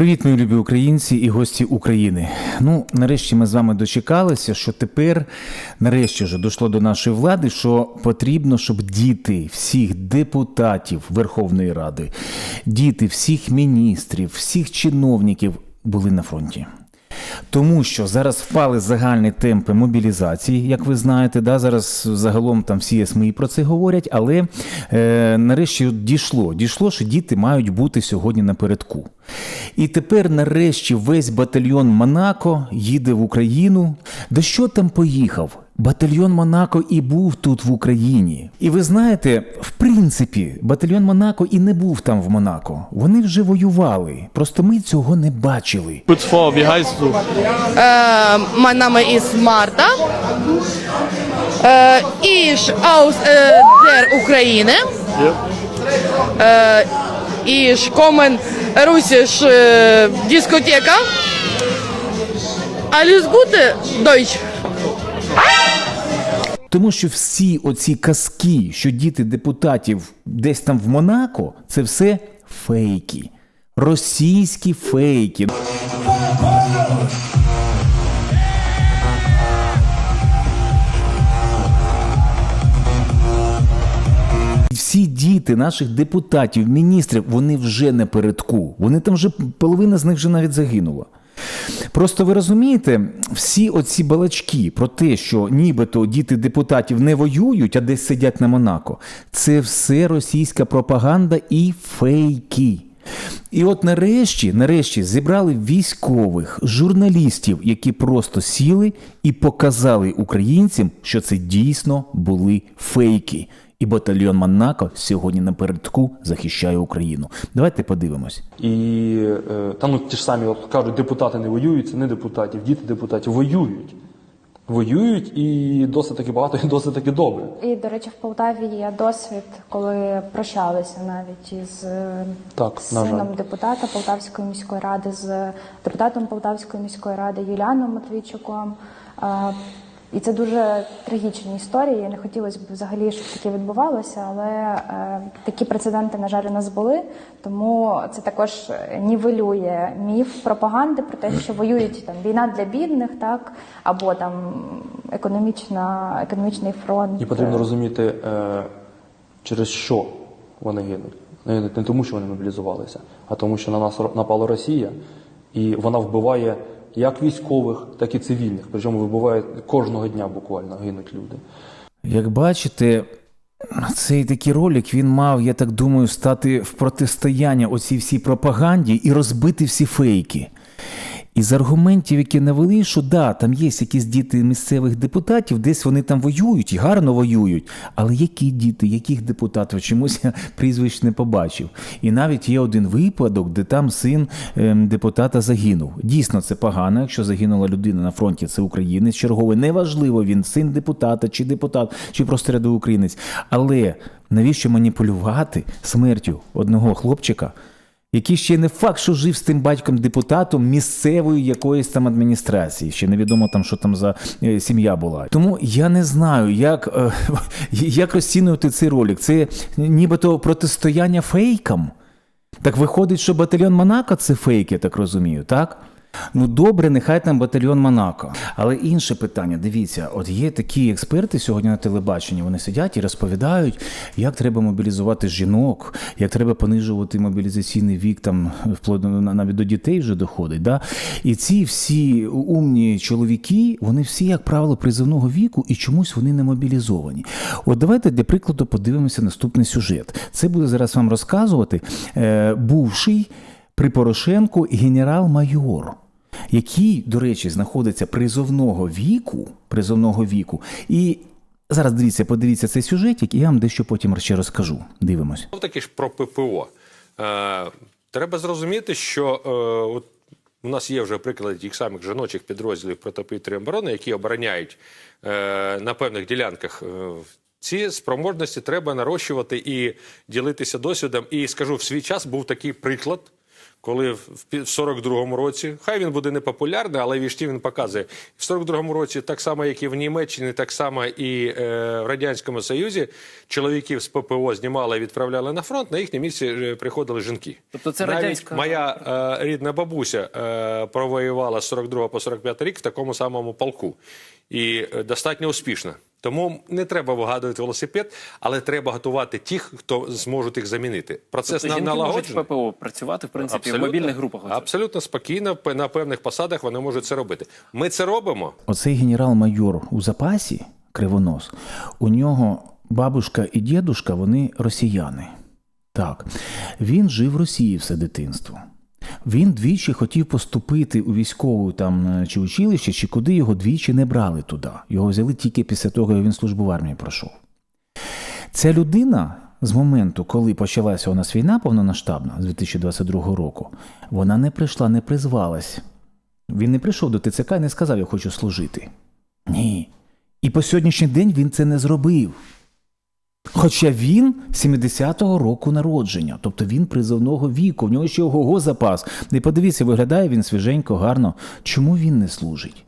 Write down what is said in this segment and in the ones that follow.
Привіт, мої любі українці і гості України. Ну, нарешті ми з вами дочекалися, що тепер, нарешті, вже дійшло до нашої влади, що потрібно, щоб діти всіх депутатів Верховної Ради, діти всіх міністрів, всіх чиновників були на фронті. Тому що зараз впали загальні темпи мобілізації, як ви знаєте, да, зараз загалом там всі СМІ про це говорять, але е, нарешті дійшло, дійшло, що діти мають бути сьогодні напередку. І тепер, нарешті, весь батальйон Монако їде в Україну. Да що там поїхав? Батальйон Монако і був тут в Україні. І ви знаєте, в принципі, батальйон Монако і не був там в Монако. Вони вже воювали. Просто ми цього не бачили. Vor, wie heißt du? Äh, mein Name ist Marta. Äh, ich aus äh, der Ukraine. Äh, ich komme russisch äh, Diskotheka. Alles Gute, Deutsch. Тому що всі оці казки, що діти депутатів десь там в Монако, це все фейки. Російські фейки. Всі діти наших депутатів, міністрів, вони вже напередку. Вони там вже половина з них вже навіть загинула. Просто ви розумієте, всі оці балачки про те, що нібито діти депутатів не воюють, а десь сидять на Монако, це все російська пропаганда і фейки. І от нарешті, нарешті зібрали військових, журналістів, які просто сіли і показали українцям, що це дійсно були фейки. І батальйон Монако сьогодні напередку захищає Україну. Давайте подивимось. І е, там ну, ті ж самі от, кажуть, депутати не воюють, це не депутатів, діти депутатів воюють. Воюють і досить таки багато, і досить таки добре. І, до речі, в Полтаві є досвід, коли прощалися навіть із е, Так, сином депутата Полтавської міської ради, з депутатом Полтавської міської ради Юліаном Матвійчуком. І це дуже трагічні історії. Не хотілося б взагалі, щоб таке відбувалося, але е, такі прецеденти, на жаль, у нас були. Тому це також нівелює міф пропаганди про те, що воюють там війна для бідних, так або там економічна, економічний фронт. І потрібно розуміти, е, через що вони гинуть. Гинуть не тому, що вони мобілізувалися, а тому, що на нас напала Росія, і вона вбиває як військових, так і цивільних. Причому вибуває кожного дня буквально гинуть люди. Як бачите, цей такий ролик він мав, я так думаю, стати в протистояння оцій всій пропаганді і розбити всі фейки. Із аргументів, які навели, що да, там є якісь діти місцевих депутатів, десь вони там воюють і гарно воюють. Але які діти, яких депутатів? Чомусь я прізвищ не побачив. І навіть є один випадок, де там син ем, депутата загинув. Дійсно, це погано, якщо загинула людина на фронті, це українець черговий. Неважливо, він син депутата, чи депутат, чи просто рядовий українець. Але навіщо маніпулювати смертю одного хлопчика? Який ще не факт, що жив з тим батьком депутатом місцевої якоїсь там адміністрації. Ще невідомо там, що там за е, сім'я була. Тому я не знаю, як, е, як розцінювати цей ролик. Це нібито протистояння фейкам. Так виходить, що батальйон Монако це фейк, я так розумію, так? Ну добре, нехай там батальйон Монако. Але інше питання, дивіться, от є такі експерти сьогодні на телебаченні, вони сидять і розповідають, як треба мобілізувати жінок, як треба понижувати мобілізаційний вік, там навіть до дітей вже доходить. Да? І ці всі умні чоловіки, вони всі, як правило, призовного віку, і чомусь вони не мобілізовані. От давайте для прикладу подивимося наступний сюжет. Це буде зараз вам розказувати е, бувший при Порошенку генерал-майор, який, до речі, знаходиться призовного віку, призовного віку. І зараз дивіться, подивіться цей сюжетик, і я вам дещо потім ще розкажу. Дивимось. Таки ж про ППО. Е, треба зрозуміти, що е, от у нас є вже приклади тих самих жіночих підрозділів протиповітряної оборони, які обороняють е, на певних ділянках. Е, ці спроможності треба нарощувати і ділитися досвідом. І скажу, в свій час був такий приклад, коли в в пі- в 42-му році, хай він буде непопулярний, але віжті він показує. В 42-му році, так само, як і в Німеччині, так само і е, в Радянському Союзі, чоловіків з ППО знімали і відправляли на фронт, на їхнє місце е, приходили жінки. Тобто це Навіть радянська- моя е, рідна бабуся е, провоювала з 42 по 45 рік в такому самому полку. І е, достатньо успішно. Тому не треба вигадувати велосипед, але треба готувати тих, хто зможуть їх замінити. Процес Тобто на жінки налагоджений. ППО працювати, в принципі, в мобільних групах. оце. Абсолютно спокійно, п- на певних посадах вони можуть це робити. Ми це робимо. Оцей генерал-майор у запасі, кривонос, у нього бабушка і дідушка, вони росіяни. Так, він жив в Росії все дитинство. Він двічі хотів поступити у військову там е, чи училище, чи куди його двічі не брали туди. Його взяли тільки після того, як він службу в армії пройшов. Ця людина з моменту, коли почалася у нас війна повномасштабна з 2022 року, вона не прийшла, не призвалась. Він не прийшов до ТЦК і не сказав, я хочу служити. Ні. І по сьогоднішній день він це не зробив. Хоча він 70-го року народження, тобто він призовного віку, в нього ще ого запас. І подивіться, виглядає він свіженько, гарно. Чому він не служить?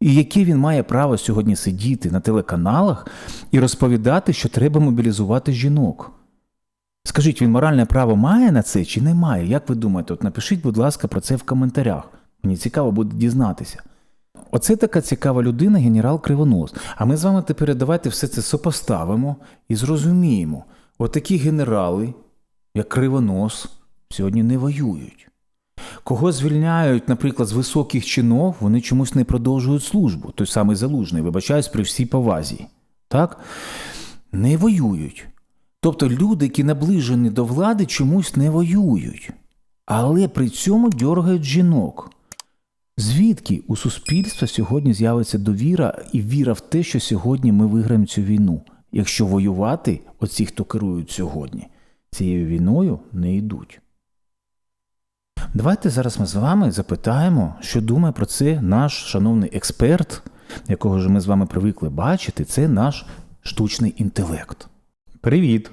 І яке він має право сьогодні сидіти на телеканалах і розповідати, що треба мобілізувати жінок? Скажіть, він моральне право має на це чи не має? Як ви думаєте? От напишіть, будь ласка, про це в коментарях. Мені цікаво буде дізнатися. Оце така цікава людина, генерал Кривонос. А ми з вами тепер давайте все це сопоставимо і зрозуміємо. Отакі генерали, як Кривонос, сьогодні не воюють. Кого звільняють, наприклад, з високих чинов, вони чомусь не продовжують службу. Той самий залужний, вибачаюсь при всій повазі. Так? Не воюють. Тобто люди, які наближені до влади, чомусь не воюють, але при цьому дергають жінок. Звідки у суспільства сьогодні з'явиться довіра і віра в те, що сьогодні ми виграємо цю війну, якщо воювати оці, хто керують сьогодні, цією війною не йдуть. Давайте зараз ми з вами запитаємо, що думає про це наш шановний експерт, якого ж ми з вами привикли бачити, це наш штучний інтелект. Привіт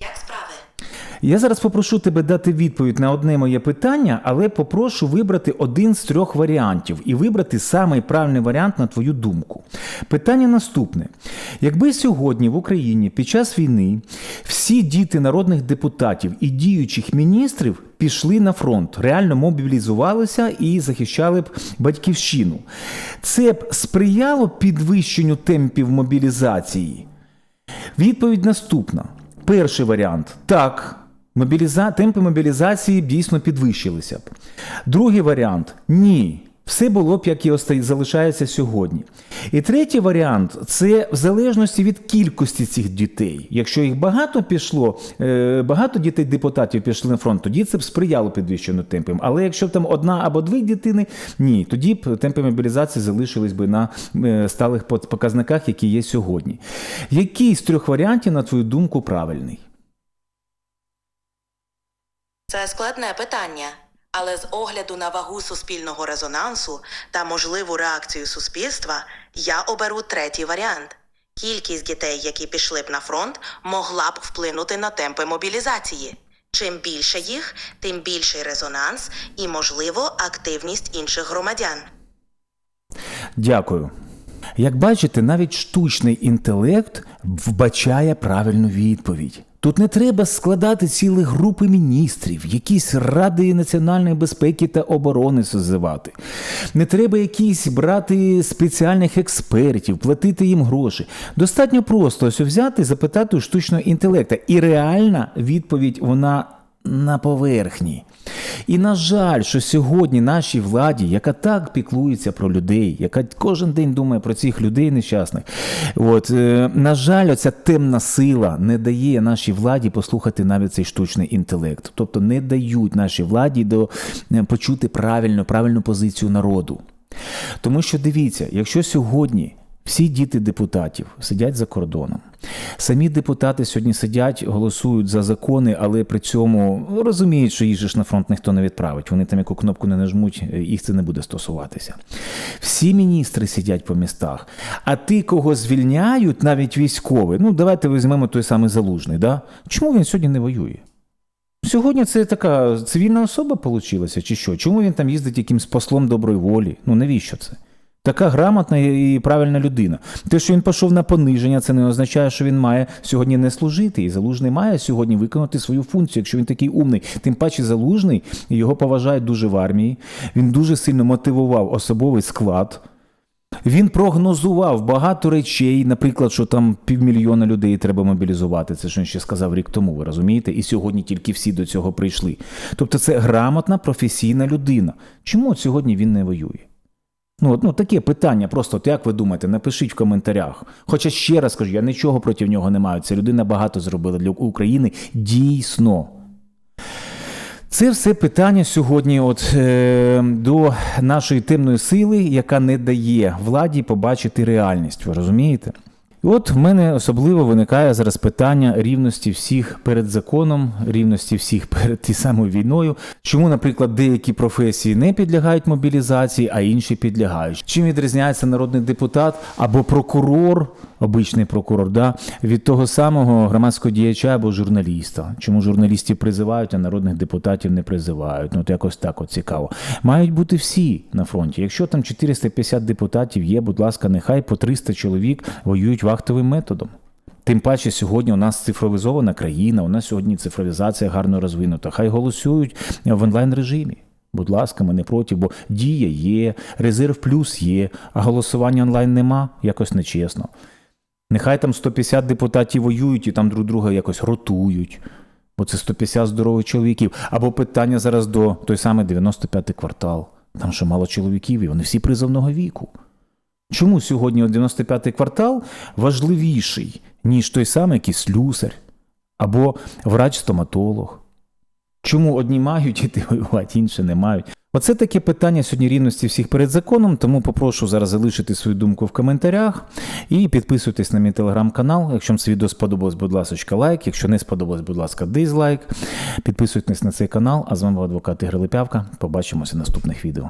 як справи? Я зараз попрошу тебе дати відповідь на одне моє питання, але попрошу вибрати один з трьох варіантів і вибрати самий правильний варіант на твою думку. Питання наступне: якби сьогодні в Україні під час війни всі діти народних депутатів і діючих міністрів пішли на фронт, реально мобілізувалися і захищали б батьківщину, це б сприяло підвищенню темпів мобілізації? Відповідь наступна. Перший варіант так. Мобіліза... Темпи мобілізації дійсно підвищилися б. Другий варіант ні. Все було б, як і залишається сьогодні. І третій варіант це в залежності від кількості цих дітей. Якщо їх багато пішло, е, багато дітей депутатів пішли на фронт, тоді це б сприяло підвищенню темпам. Але якщо б там одна або дві дитини, ні, тоді б темпи мобілізації залишились би на е, сталих показниках, які є сьогодні. Який з трьох варіантів, на твою думку, правильний? Це складне питання, але з огляду на вагу суспільного резонансу та можливу реакцію суспільства, я оберу третій варіант. Кількість дітей, які пішли б на фронт, могла б вплинути на темпи мобілізації. Чим більше їх, тим більший резонанс і, можливо, активність інших громадян. Дякую. Як бачите, навіть штучний інтелект вбачає правильну відповідь. Тут не треба складати цілі групи міністрів, якісь ради національної безпеки та оборони созивати. Не треба якісь брати спеціальних експертів, платити їм гроші. Достатньо просто ось взяти запитати у штучного інтелекту. І реальна відповідь вона на поверхні. І на жаль, що сьогодні нашій владі, яка так піклується про людей, яка кожен день думає про цих людей нещасних, от, е, на жаль, оця темна сила не дає нашій владі послухати навіть цей штучний інтелект. Тобто не дають нашій владі до, е, почути правильну, правильну позицію народу. Тому що дивіться, якщо сьогодні всі діти депутатів сидять за кордоном. Самі депутати сьогодні сидять, голосують за закони, але при цьому розуміють, що їх ж на фронт ніхто не відправить. Вони там яку кнопку не нажмуть, їх це не буде стосуватися. Всі міністри сидять по містах. А ти, кого звільняють, навіть військовий, ну давайте візьмемо той самий залужний. Да? Чому він сьогодні не воює? Сьогодні це така цивільна особа получилася, чи що? Чому він там їздить якимсь послом доброї волі? Ну навіщо це? Така грамотна і правильна людина. Те, що він пішов на пониження, це не означає, що він має сьогодні не служити. І залужний має сьогодні виконати свою функцію, якщо він такий умний. Тим паче залужний, його поважають дуже в армії. Він дуже сильно мотивував особовий склад. Він прогнозував багато речей, наприклад, що там півмільйона людей треба мобілізувати. Це ж він ще сказав рік тому, ви розумієте? І сьогодні тільки всі до цього прийшли. Тобто це грамотна професійна людина. Чому сьогодні він не воює? Ну, ну таке питання, просто от як ви думаєте, напишіть в коментарях. Хоча ще раз кажу, я нічого проти нього не маю. Ця людина багато зробила для України дійсно. Це все питання сьогодні от, е, до нашої темної сили, яка не дає владі побачити реальність. Ви розумієте? І от в мене особливо виникає зараз питання рівності всіх перед законом, рівності всіх перед ті самою війною. Чому, наприклад, деякі професії не підлягають мобілізації, а інші підлягають? Чим відрізняється народний депутат або прокурор, обичний прокурор, да, від того самого громадського діяча або журналіста? Чому журналістів призивають, а народних депутатів не призивають? Ну, от якось так от цікаво. Мають бути всі на фронті. Якщо там 450 депутатів є, будь ласка, нехай по 300 чоловік воюють вахтовим методом. Тим паче сьогодні у нас цифровізована країна, у нас сьогодні цифровізація гарно розвинута. Хай голосують в онлайн режимі. Будь ласка, ми не проти, бо дія є, резерв плюс є, а голосування онлайн нема, якось нечесно. Нехай там 150 депутатів воюють і там друг друга якось ротують, бо це 150 здорових чоловіків. Або питання зараз до той самий 95-й квартал. Там що мало чоловіків, і вони всі призовного віку. Чому сьогодні 95-й квартал важливіший, ніж той самий якийсь слюсар або врач-стоматолог? Чому одні мають іти воювати, інші не мають? Оце таке питання сьогодні рівності всіх перед законом, тому попрошу зараз залишити свою думку в коментарях і підписуйтесь на мій телеграм-канал. Якщо вам це відео сподобалось, будь ласка, лайк. Якщо не сподобалось, будь ласка, дизлайк. Підписуйтесь на цей канал. А з вами адвокат Ігор Липявка. Побачимося в наступних відео.